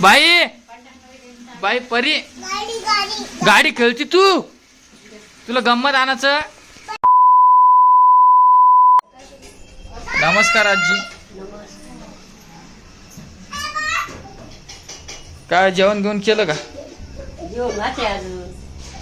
बाई बाई परी. गाडी खेळती तू? तुला गंमत आणायचं? नमस्कार आजी. काय जेवण घेऊन केलं का?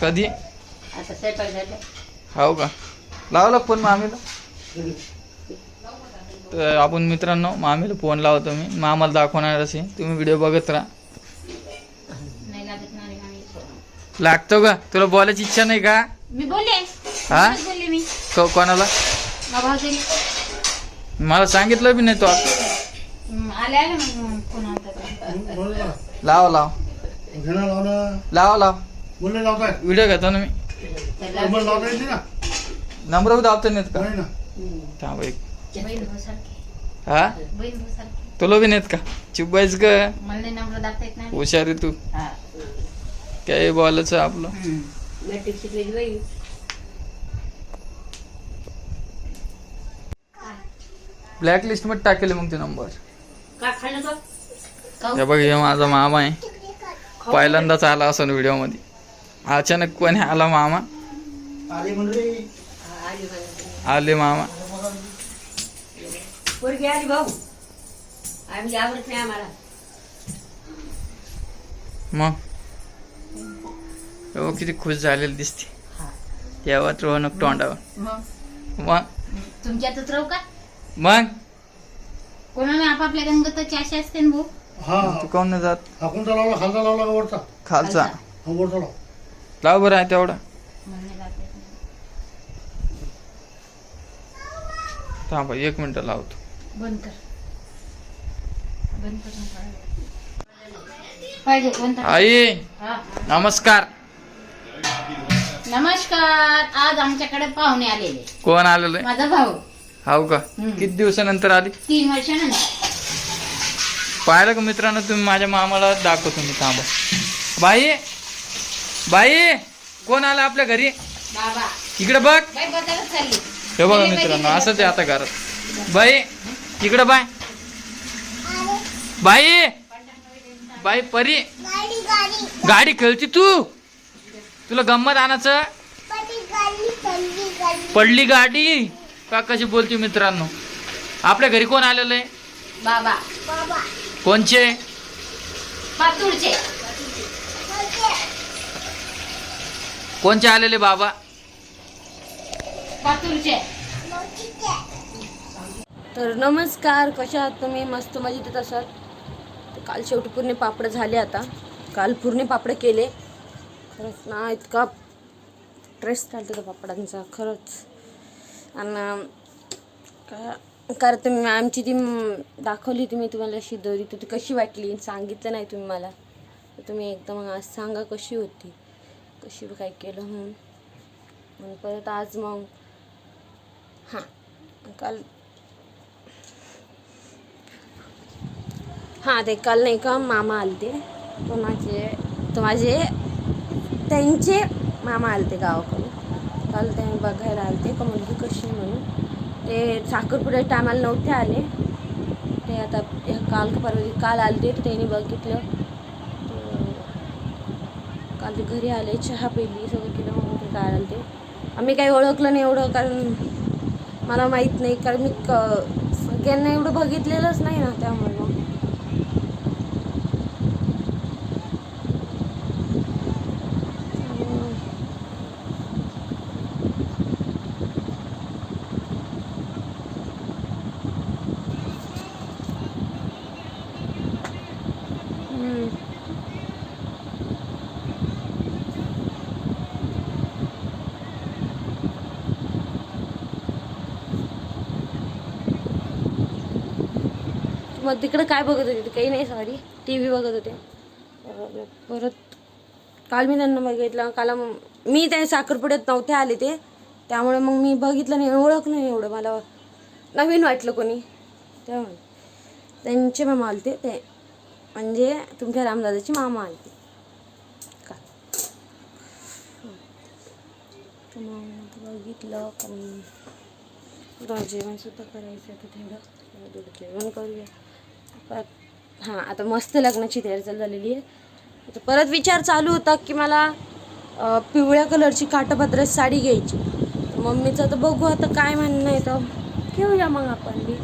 कधी? हो का? लावला फोन मामीला? तर आपण मित्रांनो मामीला फोन लावतो मी. मामाला दाखवणार असे तुम्ही व्हिडिओ बघत राहा. नाही लागत का? तुला बोलायची इच्छा नाही का? मी बोलले. हा? बोलले मी. को- कोणाला? मला सांगितलं बी नाही तो. आले आले मग का लाव लाव. लाव लाव बोलले लावताय व्हिडिओ घेतो ना मी. तुम्हाला लावता येते ना? नंबर बी दाबता नाहीत का? नाही ना. थांब एक. बहीण भाऊ सारखे हा? बहीण भाऊ सारखे तुला बी नाहीत का? चुपायच ग. मला नाही नंबर दाखता येत नाही हुशार आहे तू. काय बोलायचं आपलं? मॅट्रिक शिकलेली बाई ब्लॅक लिस्टमध्ये टाकेल मग ते नंबर का खाल्लं तो? काहून? हे बघ हे माझा मामा आहे. पहिल्यांदाच आला असं व्हिडिओमध्ये. अचानक कोणी आला मामा? आली आली बाई. आले मामा. पोरगी आली भाऊ. आम्ही आवडत नाही आम्हाला. मग? हो किती खुश झालेली दिसते. तेव्हा रोहनक तोंडावर. मग? मग? तुमच्यातच राहू का? मग? कोणाला आपापल्या गंगताची आशा असते ना भाऊ? हा. तू काऊन नाही जात? हा कोणता लावला? खालचा लावला का वरचा? खालचा. हा वरचा लाव. लाव बरं आहे तेवढा. मला नाही जाता येत नाही. थांबा एक मिनिट लावतो. बंद कर. बंद कर ना पाहिजे. पाहिजे कोणता आई. नमस्कार. नमस्कार. आज आमच्याकडे पाहुणे आलेले. कोण आलेलं? माझा भाऊ. हाव का. किती दिवसानंतर आली? तीन वर्षानंतर. पाहिलं का मित्रांनो तुम्ही माझ्या मामाला दाखवतो मी थांबा. बाई बाई कोण आलं आपल्या घरी? बाबा. इकडे बघ. बाई बाजारात चालली. हे बघा मित्रांनो असंच आहे आता घरात. बाई इकडे बाय. बाई. बाई परी. गाडी गाडी गाडी खेळती तू. तुला गंमत आणायचं? पडली गाडी. का कशी बोलती मित्रांनो? आपल्या घरी कोण आलेलं आहे? बाबा. कोणचे? कोणचे आलेले बाबा? तर नमस्कार कशा आहात तुम्ही? मस्त मजेत असाल? तर काल शेवटी पूर्ण पापड झाले आता. काल पूर्ण पापड केले. खरंच ना इतका ट्रेस चालतो त्या पापडांचा खरंच. आणि काय कारण तुम्ही आमची ती दाखवली तुम्ही तुम्हाला अशी दोरी तर ती कशी वाटली? सांगितलं नाही तुम्ही मला. तर तुम्ही एकदम आज सांगा कशी होती? कशी काय केलं म्हणून. मग परत आज मग हां काल हां ते काल नाही का मामा आलते. तर माझे तो माझे त्यांचे मामा आलते गावाकडून. काल ते बघायला आलते का मुलगी कशी म्हणून. ते साखरपुड्या टायमाला नव्हते आले. ते आता हे काल का परवा काल आले तर त्यांनी बघितलं. काल ते घरी आले चहा पिली सगळं केलं म्हणून ते काय आलते. आम्ही काही ओळखलं नाही एवढं कारण मला माहीत नाही कारण मी क सगळ्यांना एवढं बघितलेलंच नाही ना त्यामुळे मग हम्म. मग तिकडं काय बघत होते? काही नाही सॉरी टी व्ही बघत होते. परत काल मी त्यांना बघितलं काल मग- मी त्या साखरपुड्यात नव्हते आले ते. त्यामुळे मग मी बघितलं नाही ओळखलं नाही एवढं मला. नवीन वाटलं कोणी. त्यामुळे. त्यांचे मामा आलते ते. म्हणजे तुमच्या रामदादाची मामा आलते. का? तर मग बघितलं कारण जेवण सुद्धा करायचं तर तेवढं. जेवण करूया. परत हां आता मस्त लग्नाची तयारी चालू झालेली आहे. आता परत विचार चालू होता की मला पिवळ्या कलरची काठापदराची साडी घ्यायची. मम्मीचं तर बघू आता काय म्हणणं आहे तर घेऊया मग आपण बी.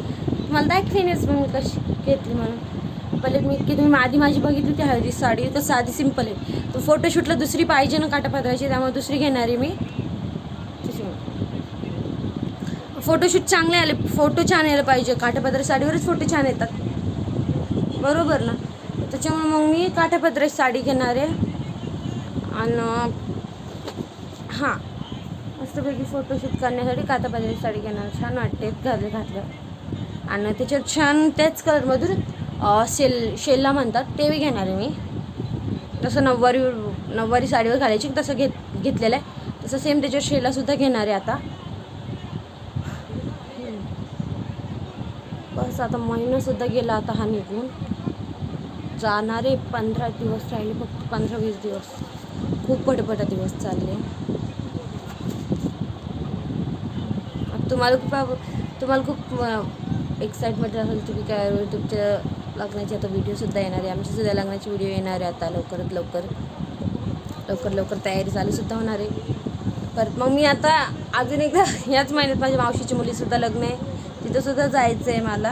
मला दाखवेनच मग मी कशी घेतली म्हणून. पहिले मी की तुम्ही आधी माझी बघितली ती हळदी साडी तर साधी सिंपल आहे. तर फोटोशूटला दुसरी पाहिजे ना काठापदराची त्यामुळे दुसरी घेणार आहे मी. फोटोशूट चांगले आले फोटो छान यायला पाहिजे. काठापदर साडीवरच फोटो छान येतात. बरोबर ना? त्याच्यामुळे मग मी काठापदराची साडी घेणार आहे. आणि हां मस्तपैकी फोटोशूट करण्यासाठी काठापदराची साडी घेणार. छान वाटते घातले घातलं आणि त्याच्यात छान त्याच कलरमधून सेल शेल शेलला म्हणतात ते बी घेणार आहे मी. तसं नऊवारी नऊवारी साडीवर घालायची तसं घेत घेतलेलं आहे. तसं सेम त्याच्यावर शेलासुद्धा घेणार आहे आता. बस आता महिनासुद्धा गेला आता हा निघून. जाणारे पंधरा दिवस राहिले फक्त पंधरा वीस दिवस. खूप पटपटा दिवस चालले. तुम्हाला खूप तुम्हाला खूप एक्साइटमेंट असेल तुम्ही काय तुमच्या लग्नाची आता व्हिडिओसुद्धा येणार आहे. आमच्यासुद्धा लग्नाचे लग्नाची व्हिडिओ येणार आहे आता लवकरात लवकर. लवकर लवकर तयारी चालूसुद्धा होणार आहे. परत मग मी आता अजून एकदा याच महिन्यात माझ्या मावशीची मुलीसुद्धा लग्न आहे. तिथंसुद्धा जायचं आहे मला.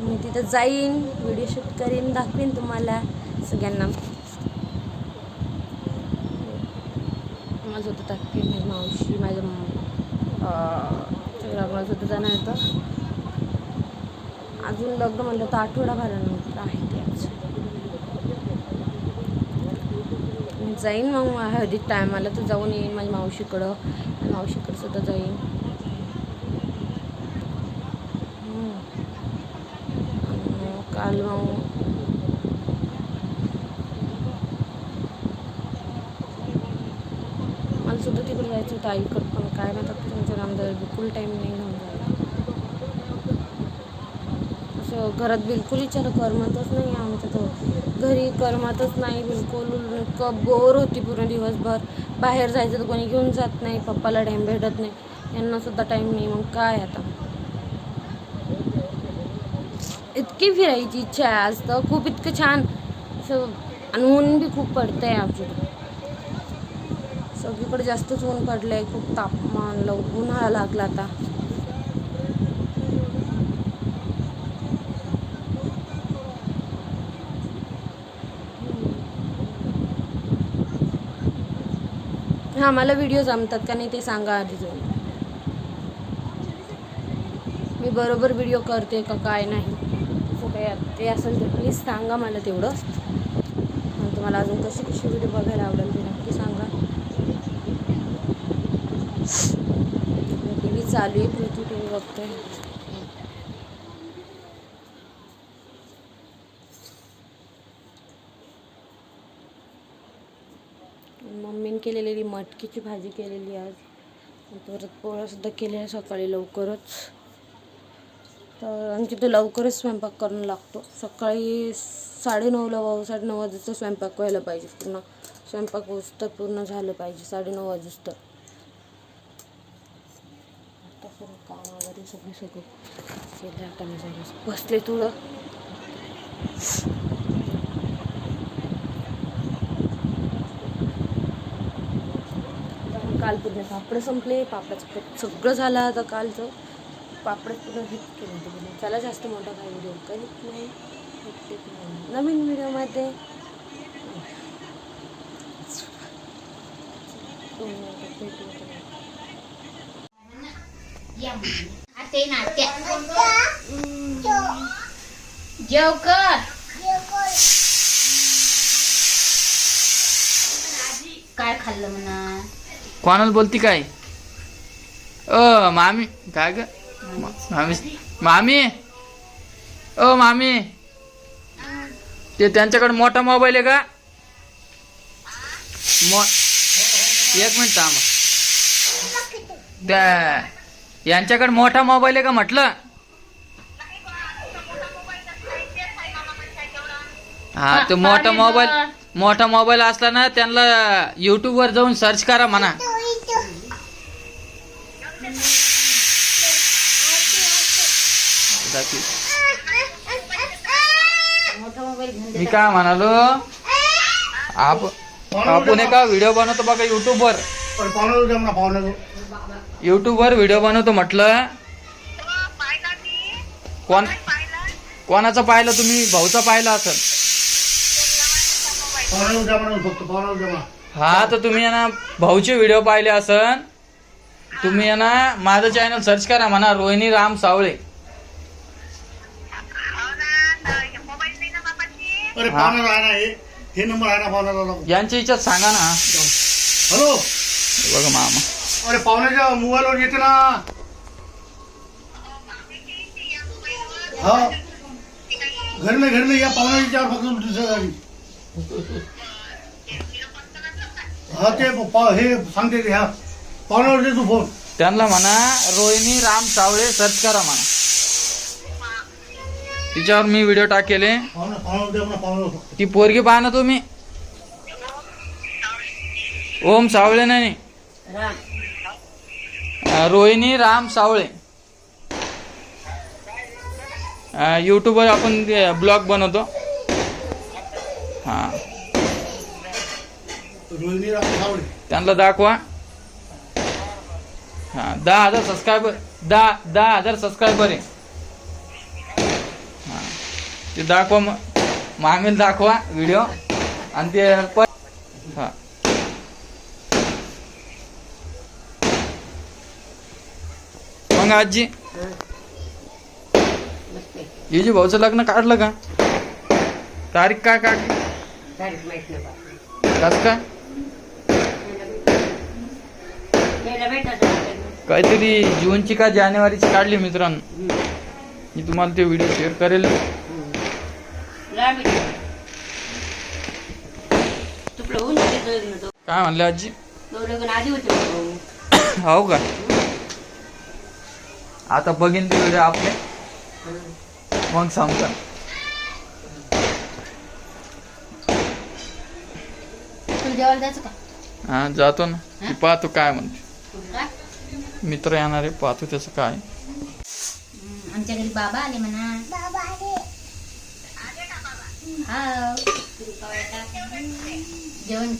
मी तिथं जाईन व्हिडिओ शूट करीन दाखवीन तुम्हाला सगळ्यांना. माझं होतं दाखवीन माझी मावशी माझ्या लग्नाला सुद्धा जाणार होतं अजून लग्न म्हणलं तर आठवडाभरानंतर आहे ते आज जाईन मग हळदीत टायमाला तर जाऊन येईन माझ्या मावशीकडं. मावशीकडं सुद्धा जाईन हम्म. आणि मला सुद्धा तिकडे जायचं होतं आईकडं पण काय म्हणतात तुमच्या नामदार बिलकुल टाईम नाही घेऊन जायला असं घरात बिलकुल विचार करमतच नाही आमचं तर घरी करमतच नाही बिलकुल कप बोर होती पूर्ण दिवसभर. बाहेर जायचं तर कोणी घेऊन जात नाही पप्पाला टाईम भेटत नाही. यांना सुद्धा टाईम नाही. मग काय आता? इतकी फिरायची इच्छा आहे आज तर. खूप इतकं छान. असं आणि ऊन बी खूप पडतं आहे आमच्याकडे सगळीकडे जास्तच ऊन पडलं आहे खूप तापमान लव उन्हाळा लागला आता. हां मला व्हिडिओ जमतात का नाही ते सांगा आधी जाऊन. मी बरोबर व्हिडिओ करते का काय नाही. काही ते असेल तर प्लीज सांगा मला तेवढं. आणि तुम्हाला अजून कशी कशी व्हिडिओ बघायला आवडेल ते नक्की सांगा. टी व्ही चालू आहे पृथ्वी टी व्ही बघतोय. मम्मीने केलेली मटकीची भाजी केलेली आज. परत पोळासुद्धा केल्या सकाळी लवकरच. तर आणखी तो लवकरच स्वयंपाक करणं लागतो. सकाळी साडेनऊला वा साडेनऊ वाजेचा स्वयंपाक व्हायला पाहिजे पूर्ण. स्वयंपाक तर पूर्ण झालं पाहिजे साडेनऊ वाजेच तर. आता सगळं काम वगैरे सगळं सगळं केलं आता मी जरा बसले थोडं. काल पूर्ण पापड संपले पापडाचं सगळं झालं आता कालचं. पापड पूर्ण हिट केलं होतं मी. चला जास्त मोठा काय व्हिडिओ करीत नाही नवीन व्हिडिओमध्ये जेव कर काय खाल्लं म्हणा? कोणाला बोलती काय? अ मामी काय ग? मामी मामी? ओ मामी. ते त्यांच्याकडे मोठा मोबाईल आहे का? मो एक मिनिट थांबा. त्या यांच्याकडे मोठा मोबाईल आहे का म्हटलं? हा तो मोठा मोबाईल मोठा मोबाईल असला ना त्यांना युट्यूब वर जाऊन सर्च करा म्हणा. मी काय म्हणालो? आप आपण एका व्हिडिओ बनवतो बघा युट्यूबवर युट्यूबवर व्हिडिओ बनवतो म्हटलं. कोण कोणाचा पाहिलं तुम्ही? भाऊचा पाहिला असेल. हा तर तुम्ही ना भाऊचे व्हिडिओ पाहिले असन तुम्ही आहे ना माझं चॅनल सर्च करा म्हणा रोहिणी राम सावळे. अरे पाहुण्याला आहे ना हे हे नंबर आहे ना पाहुण्याला. यांच्या इच्छा सांगा ना. हॅलो? हे बघा मामा. अरे पाहुण्याच्या मोबाईलवर येते ना. हा. घरी नाही घरी नाही या पाहुण्याची चार फक्त दुसऱ्या गाडी हा ते पा- हे सांगते ते ह्या पाहुण्यावर दे तू फोन. त्यांना म्हणा रोहिणी राम सावळे सर्च करा म्हणा. तिच्यावर मी व्हिडिओ टाकेले. ती पोरगी पहा ना तुम्ही. ओम सावळे नाही. रोहिणी राम सावळे. यूट्यूबवर आपण ब्लॉग बनवतो. हां. रोहिणी राम सावळे. त्यांना दाखवा. हां दहा हजार सबस्क्रायबर दहा दहा हजार सबस्क्रायबर आहे. ते दाखवा मग मामीला दाखवा व्हिडिओ आणि ते हां मग आजी. हिजी भाऊचं लग्न काढलं का तारीख काय काढली तारीख माहीत नाही बा. कस काय यायला भेटायचं आपल्याला. काहीतरी जूनची का जानेवारीची काढली मित्रांनो हम्म. मी तुम्हाला ते व्हिडिओ शेअर करेल काय म्हणले आजी? आधी होते. हो का? आता बघीन ते व्हिडिओ आपले. मग सांगता. तुला जेवायला जायचं का? हा जातो ना. ती पाहतो काय म्हणते? मित्र येणार आहे पाहतो त्याचं काय. हम्म, आमच्या घरी बाबा आले म्हणा. हा. जेवण